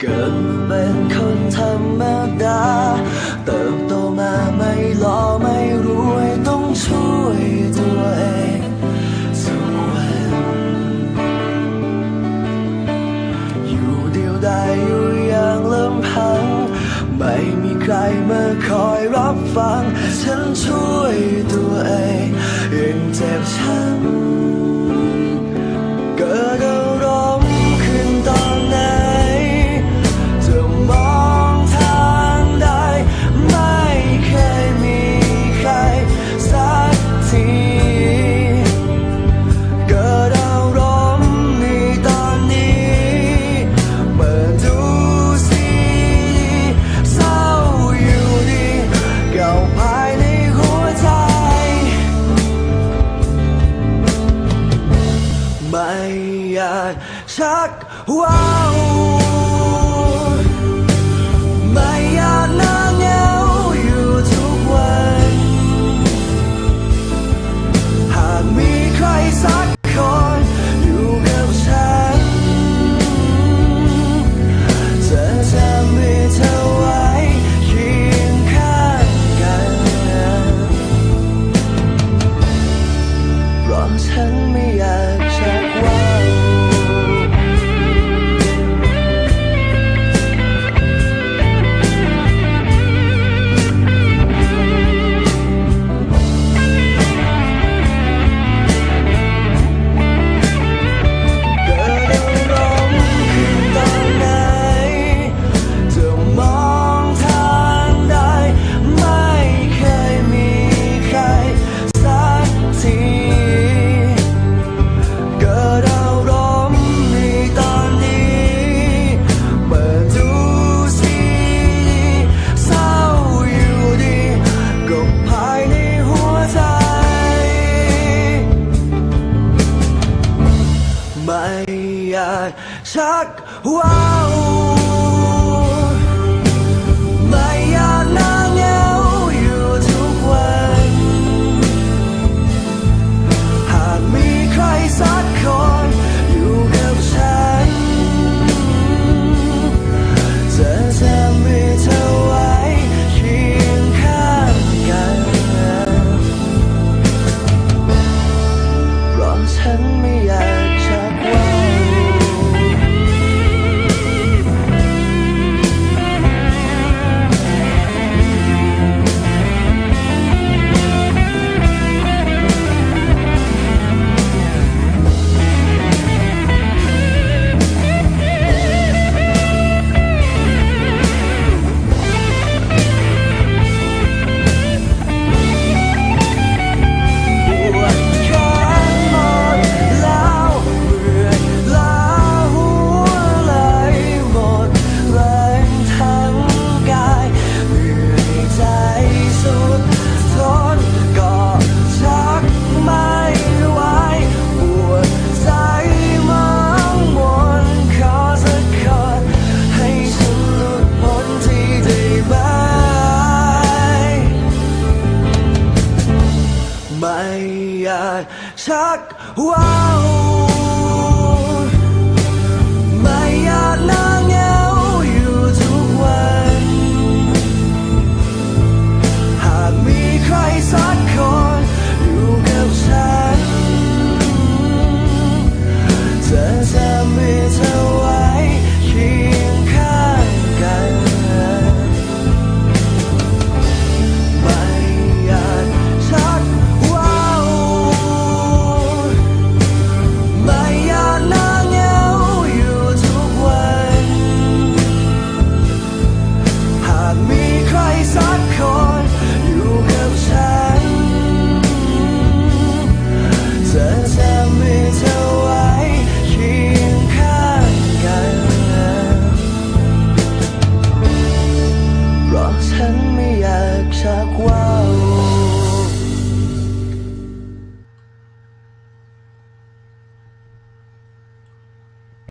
เกิดเป็นคนธรรมดา เติบโตมาไม่หล่อไม่รวยต้องช่วยตัวเองสักวันอยู่เดียวดายอยู่อย่างลำพัง ไม่มีใครมาคอยรับฟัง ฉันช่วยตัวเองยังเจ็บช้ำ อยากชักว้าวไม่อยากนั่งเหงาอยู่ทุกวัน หากมีใครสักคนอยู่กับฉันจะจะมีเธอไว้เคียงข้างกันเพราะฉันไม่อยากาก ไม่ time is over.